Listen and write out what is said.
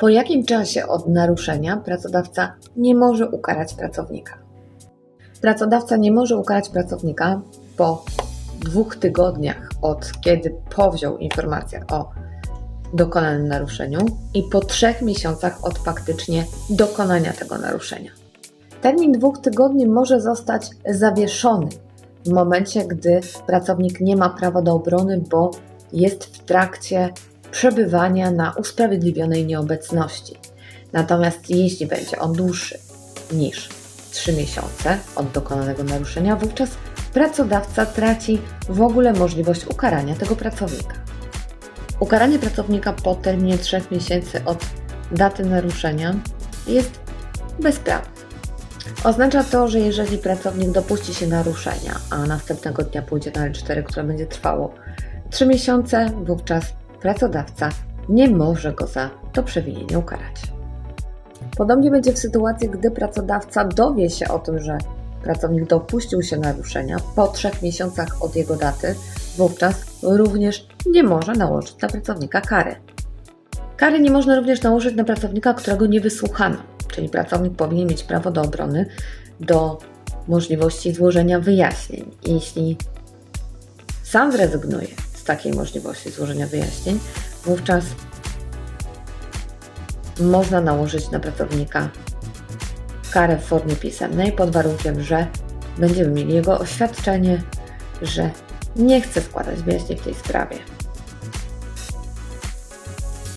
Po jakim czasie od naruszenia pracodawca nie może ukarać pracownika? Pracodawca nie może ukarać pracownika po dwóch tygodniach od kiedy powziął informację o dokonanym naruszeniu i po trzech miesiącach od faktycznie dokonania tego naruszenia. Termin dwóch tygodni może zostać zawieszony w momencie, gdy pracownik nie ma prawa do obrony, bo jest w trakcie przebywania na usprawiedliwionej nieobecności. Natomiast jeśli będzie on dłuższy niż 3 miesiące od dokonanego naruszenia, wówczas pracodawca traci w ogóle możliwość ukarania tego pracownika. Ukaranie pracownika po terminie 3 miesięcy od daty naruszenia jest bezprawne. Oznacza to, że jeżeli pracownik dopuści się naruszenia, a następnego dnia pójdzie na L4, które będzie trwało 3 miesiące, wówczas pracodawca nie może go za to przewinienie ukarać. Podobnie będzie w sytuacji, gdy pracodawca dowie się o tym, że pracownik dopuścił się naruszenia po trzech miesiącach od jego daty, wówczas również nie może nałożyć na pracownika kary. Kary nie można również nałożyć na pracownika, którego nie wysłuchano, czyli pracownik powinien mieć prawo do obrony, do możliwości złożenia wyjaśnień. Jeśli sam zrezygnuje takiej możliwości złożenia wyjaśnień, wówczas można nałożyć na pracownika karę w formie pisemnej pod warunkiem, że będziemy mieli jego oświadczenie, że nie chce składać wyjaśnień w tej sprawie.